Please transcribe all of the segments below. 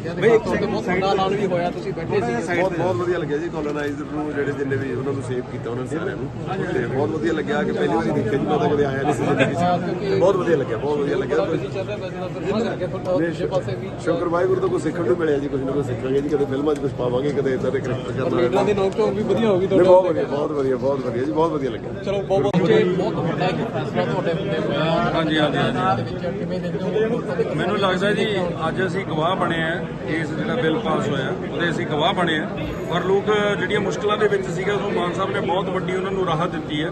Phone ਲੱਗਿਆ ਤੇ ਖਾਸ ਤੌਰ ਤੇ ਬਹੁਤ ਵੱਡਾ ਐਲਾਨ ਵੀ ਹੋਇਆ ਤੁਸੀਂ ਬੈਠੇ ਸੀ ਬਹੁਤ ਬਹੁਤ ਵਧੀਆ ਲੱਗਿਆ ਜੀ ਕੋਲੋਨਾਈਜ਼ਰ ਨੂੰ ਜਿਹੜੇ ਜਿੰਨੇ ਵੀ ਉਹਨਾਂ ਨੂੰ ਸੇਵ ਕੀਤਾ ਉਹਨਾਂ ਸਾਰਿਆਂ ਨੂੰ। ਤੇ ਬਹੁਤ ਵਧੀਆ ਲੱਗਿਆ ਕਿ ਪਹਿਲੀ ਵਾਰੀ ਦੇਖਿਆ ਜੀ ਮੈਂ ਤਾਂ ਕਦੇ ਆਇਆ ਨਹੀਂ ਸੀ ਜ਼ਿੰਦਗੀ 'ਚ ਬਹੁਤ ਵਧੀਆ ਲੱਗਿਆ ਬਹੁਤ ਵਧੀਆ ਲੱਗਿਆ। ਤੁਸੀਂ ਚੱਲਦੇ ਵੈਸੇ ਤਾਂ ਫਿਲਮਾਂ ਕਰਕੇ ਤੁਹਾਡਾ ਦੂਜੇ ਪਾਸੇ ਵੀ ਸ਼ੁਕਰ ਵਾਹਿਗੁਰੂ ਤੋਂ ਕੁਝ ਸਿੱਖਣ ਨੂੰ ਮਿਲਿਆ ਜੀ ਕੁਝ ਨਾ ਕੁਝ ਸਿੱਖਾਂਗੇ ਜੀ ਕਦੇ ਫਿਲਮਾਂ 'ਚ ਕੁਝ ਪਾਵਾਂਗੇ ਕਦੇ ਇਦਾਂ ਦੇ ਕਰੈਕਟਰ ਕਰਨਾ ਲੀਡਰਾਂ ਦੀ ਨੋਕ ਝੋਕ ਵੀ ਵਧੀਆ ਹੋ ਗਈ ਨਹੀਂ, ਤੁਹਾਡਾ ਬਹੁਤ ਵਧੀਆ ਬਹੁਤ ਵਧੀਆ ਬਹੁਤ ਵਧੀਆ ਜੀ ਬਹੁਤ ਵਧੀਆ ਲੱਗਿਆ। ਚਲੋ ਬਹੁਤ ਬਹੁਤ ਜੇ। ਬਹੁਤ ਵੱਡਾ ਇੱਕ ਫੈਸਲਾ ਤੁਹਾਡੇ ਹੁੰਦੇ ਹੋਇਆ। ਹਾਂਜੀ, ਹਾਂਜੀ, ਹਾਂਜੀ। ਦੇ ਵਿੱਚ ਕਿਵੇਂ ਦੇਖਦੇ ਹੋ? ਲੋਕਾਂ ਦੇ ਮੈਨੂੰ ਲੱਗਦਾ ਜੀ ਅੱਜ ਅਸੀਂ ਗਵਾਹ ਬਣੇ ਆ। ਇਸ ਜਿਹੜਾ ਬਿੱਲ ਪਾਸ ਹੋਇਆ, ਉਹਦੇ ਅਸੀਂ ਗਵਾਹ ਬਣੇ ਆ। ਪਰ ਲੋਕ ਜਿਹੜੀਆਂ ਮੁਸ਼ਕਲਾਂ ਦੇ ਵਿੱਚ ਸੀਗਾ ਉਹ ਮਾਨ ਸਾਹਿਬ ਨੇ ਬਹੁਤ ਵੱਡੀ ਉਹਨਾਂ ਨੂੰ ਰਾਹਤ ਦਿੱਤੀ ਹੈ।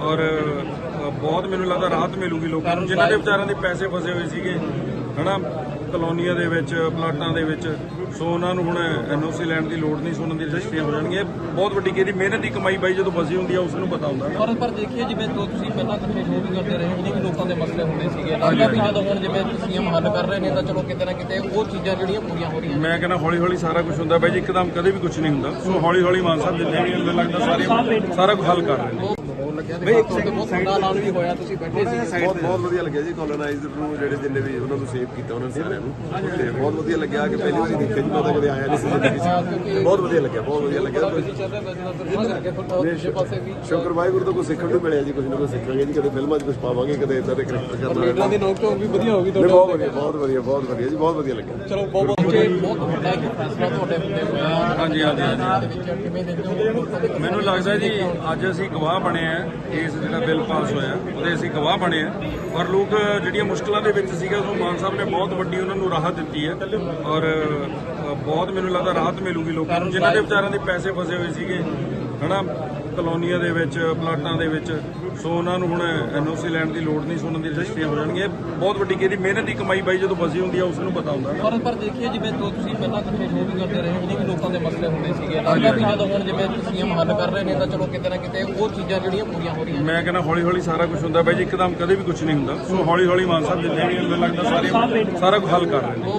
ਔਰ ਬਹੁਤ ਮੈਨੂੰ ਲੱਗਦਾ ਰਾਹਤ ਮਿਲੂਗੀ ਲੋਕਾਂ ਨੂੰ। ਜਿਨ੍ਹਾਂ ਦੇ ਵਿਚਾਰਿਆਂ ਦੇ ਪੈਸੇ ਫਸੇ ਹੋਏ ਸੀਗੇ, ਹਨਾ, ਕਲੋਨੀਆਂ ਦੇ ਵਿੱਚ, ਪਲਾਟਾਂ ਦੇ ਵਿੱਚ। ਸੋ ਉਹਨਾਂ ਨੂੰ ਹੁਣ ਐਨਓਸੀ ਲੈਣ ਦੀ ਲੋੜ ਨਹੀਂ, ਸੋ ਉਹਨਾਂ ਦੀ ਰਜਿਸਟਰੀਆਂ ਹੋ ਜਾਣਗੀਆਂ। ਬਹੁਤ ਵੱਡੀ ਕਿਹਦੀ ਮਿਹਨਤ ਦੀ ਕਮਾਈ ਬਾਈ ਜਦੋਂ ਫਸੀ ਹੁੰਦੀ ਆ, ਉਸ ਨੂੰ ਪਤਾ ਹੁੰਦਾ। ਪਰ ਪਰ ਦੇਖੀਏ ਜਿਵੇਂ ਤੁਸੀਂ ਪਹਿਲਾਂ ਇਕੱਠੇ ਸ਼ੋਅ ਵੀ ਕਰਦੇ ਰਹੇ ਦੇ ਮਸਲੇ ਹੁੰਦੇ ਸੀਗੇ। ਲੱਗਦਾ ਵੀ ਜਦੋਂ ਹੁਣ ਜਿਵੇਂ ਸੀਐਮ ਹੱਲ ਕਰ ਰਹੇ ਨੇ ਤਾਂ ਚਲੋ ਕਿਤੇ ਨਾ ਕਿਤੇ ਉਹ ਚੀਜ਼ਾਂ ਜਿਹੜੀਆਂ ਪੂਰੀਆਂ ਹੋ ਰਹੀਆਂ ਮੈਂ ਕਹਿੰਦਾ ਹੌਲੀ ਹੌਲੀ ਸਾਰਾ ਕੁਝ ਹੁੰਦਾ ਬਾਈ ਜੀ ਇੱਕਦਮ ਕਦੇ ਵੀ ਕੁਝ ਨਹੀਂ ਹੁੰਦਾ। ਸੋ ਹੌਲੀ ਹੌਲੀ ਮਾਨ ਸਾਹਿਬ ਜਿੰਨੇ ਵੀ ਮੈਨੂੰ ਲੱਗਦਾ ਸਾਰੇ ਸਾਰਾ ਕੁਝ ਹੱਲ ਕਰ ਰਹੇ ਨੇ। ਲੱਗਿਆ ਤੇ ਖਾਸ ਤੌਰ ਤੇ ਬਹੁਤ ਵੱਡਾ ਐਲਾਨ ਵੀ ਹੋਇਆ ਤੁਸੀਂ ਬੈਠੇ ਸੀ ਬਹੁਤ ਬਹੁਤ ਵਧੀਆ ਲੱਗਿਆ ਜੀ ਕੋਲੋਨਾਈਜ਼ਰ ਨੂੰ ਜਿਹੜੇ ਜਿੰਨੇ ਵੀ ਉਹਨਾਂ ਨੂੰ ਸੇਵ ਕੀਤਾ ਉਹਨਾਂ ਸਾਰਿਆਂ ਨੂੰ। ਤੇ ਬਹੁਤ ਵਧੀਆ ਲੱਗਿਆ ਕਿ ਪਹਿਲੀ ਵਾਰੀ ਦੇਖਿਆ ਜੀ ਮੈਂ ਤਾਂ ਕਦੇ ਆਇਆ ਨਹੀਂ ਸੀ ਜ਼ਿੰਦਗੀ 'ਚ ਬਹੁਤ ਵਧੀਆ ਲੱਗਿਆ ਬਹੁਤ ਵਧੀਆ ਲੱਗਿਆ। ਤੁਸੀਂ ਚੱਲਦੇ ਵੈਸੇ ਤਾਂ ਫਿਲਮਾਂ ਕਰਕੇ ਤੁਹਾਡਾ ਦੂਜੇ ਪਾਸੇ ਵੀ ਸ਼ੁਕਰ ਵਾਹਿਗੁਰੂ ਤੋਂ ਕੁਝ ਸਿੱਖਣ ਨੂੰ ਮਿਲਿਆ ਜੀ ਕੁਝ ਨਾ ਕੁਝ ਸਿੱਖਾਂਗੇ ਜੀ ਕਦੇ ਫਿਲਮਾਂ 'ਚ ਕੁਝ ਪਾਵਾਂਗੇ ਕਦੇ ਇਦਾਂ ਦੇ ਕਰੈਕਟਰ ਕਰਨਾ ਲੀਡਰਾਂ ਦੀ ਨੋਕ ਝੋਕ ਵੀ ਵਧੀਆ ਹੋ ਗਈ ਨਹੀਂ, ਤੁਹਾਡਾ ਬਹੁਤ ਵਧੀਆ ਬਹੁਤ ਵਧੀਆ ਬਹੁਤ ਵਧੀਆ ਜੀ ਬਹੁਤ ਵਧੀਆ ਲੱਗਿਆ। ਚਲੋ ਬਹੁਤ ਬਹੁਤ ਜੇ ਬਹੁਤ ਵੱਡਾ ਇੱਕ ਫੈਸਲਾ ਤੁਹਾਡੇ ਹੁੰਦੇ ਹੋਇਆ। ਹਾਂਜੀ ਹਾਂਜੀ ਹਾਂਜੀ। ਦੇ ਵਿੱਚ ਕਿਵੇਂ ਦੇਖਦੇ ਹੋ? ਲੋਕਾਂ ਦੇ ਮੈਨੂੰ ਲੱਗਦਾ ਜੀ ਅੱਜ ਅਸੀਂ ਗਵਾਹ ਬਣੇ ਆ। ਇਸ ਜਿਹੜਾ ਬਿੱਲ ਪਾਸ ਹੋਇਆ, ਉਹਦੇ ਅਸੀਂ ਗਵਾਹ ਬਣੇ ਆ। ਔਰ ਲੋਕ ਜਿਹੜੀਆਂ ਮੁਸ਼ਕਲਾਂ ਦੇ ਵਿੱਚ ਸੀਗਾ, ਉਹ ਮਾਨ ਸਾਹਿਬ ਨੇ ਬਹੁਤ ਵੱਡੀ ਉਹਨਾਂ ਨੂੰ ਰਾਹਤ ਦਿੱਤੀ ਹੈ। ਔਰ ਬਹੁਤ ਮੈਨੂੰ ਲੱਗਦਾ ਰਾਹਤ ਮਿਲੂਗੀ ਲੋਕਾਂ ਨੂੰ। ਜਿਨ੍ਹਾਂ ਦੇ ਵਿਚਾਰਿਆਂ ਦੇ ਪੈਸੇ ਫਸੇ ਹੋਏ ਸੀਗੇ ਹਨਾ ਕਲੋਨੀਆਂ ਦੇ ਵਿੱਚ ਪਲਾਟਾਂ ਦੇ ਵਿੱਚ। ਸੋ ਉਹਨਾਂ ਨੂੰ ਹੁਣ ਐਨਓਸੀ ਲੈਣ ਦੀ ਲੋੜ ਨਹੀਂ ਸੋ ਉਹਨਾਂ ਦੀ ਰਜਿਸਟਰੀਆਂ ਹੋ ਜਾਣਗੀਆਂ। ਇਹ ਬਹੁਤ ਵੱਡੀ ਕਿਹਦੀ ਮਿਹਨਤ ਦੀ ਕਮਾਈ ਬਾਈ ਜਦੋਂ ਫਸੀ ਹੁੰਦੀ ਆ ਉਸ ਨੂੰ ਪਤਾ ਹੁੰਦਾ। ਪਰ ਪਰ ਦੇਖੀਏ ਜਿਵੇਂ ਜੋ ਤੁਸੀਂ ਪਹਿਲਾਂ ਇਕੱਠੇ ਸ਼ੋਅ ਵੀ ਕਰਦੇ ਰਹੇ ਜਿਹੜੇ ਵੀ ਲੋਕਾਂ ਦੇ ਮਸਲੇ ਹੁੰਦੇ ਸੀਗੇ। ਲੱਗਦਾ ਵੀ ਜਦੋਂ ਹੁਣ ਜਿਵੇਂ ਸੀਐਮ ਹੱਲ ਕਰ ਰਹੇ ਨੇ ਤਾਂ ਚਲੋ ਕਿਤੇ ਨਾ ਕਿਤੇ ਉਹ ਚੀਜ਼ਾਂ ਜਿਹੜੀਆਂ ਪੂਰੀਆਂ ਹੋ ਰਹੀਆਂ ਮੈਂ ਕਹਿੰਦਾ ਹੌਲੀ ਹੌਲੀ ਸਾਰਾ ਕੁਝ ਹੁੰਦਾ ਬਾਈ ਜੀ ਇੱਕਦਮ ਕਦੇ ਵੀ ਕੁਝ ਨਹੀਂ ਹੁੰਦਾ। ਸੋ ਹੌਲੀ ਹੌਲੀ ਮਾਨ ਸਾਹਿਬ ਜਿੰਨੇ ਵੀ ਮੈਨੂੰ ਲੱਗਦਾ ਸਾਰੇ ਸਾਰਾ ਕੁਝ ਹੱਲ ਕਰ ਰਹੇ ਨੇ।